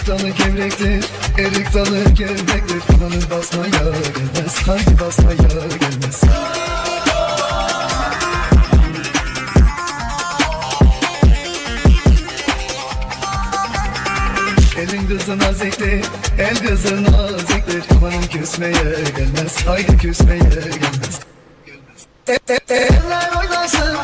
Erik dalı gevrektir, erik dalı gevrektir. Kananın basmaya gelmez, haydi basmaya gelmez? Elin kızı naziktir, el kızı naziktir. Amanın küsmeye gelmez, haydi küsmeye gelmez. E- e- Eller oynasın,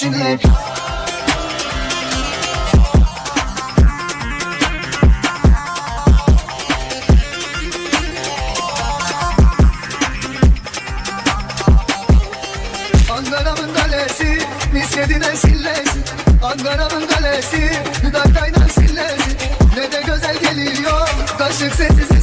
diyesinler Ankara'mın kalesi, misketine sillesi Ankara'mın kalesi, dudaklayla sillesi Ne de güzel geliyor, kaşık sesi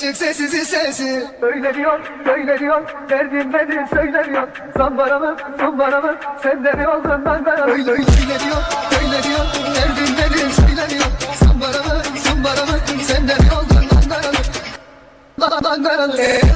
geliyor, kaşık sessiz sesi Öyle diyor, böyle diyor, derdin beni söylemiyor. Zambara mı, zumbara mı, sende mi oldun Ankara Öyle öyle diyor, böyle diyor, derdin beni söylemiyor. Zambara mı, zumbara mı, sende mi oldun Ankara Ankaralı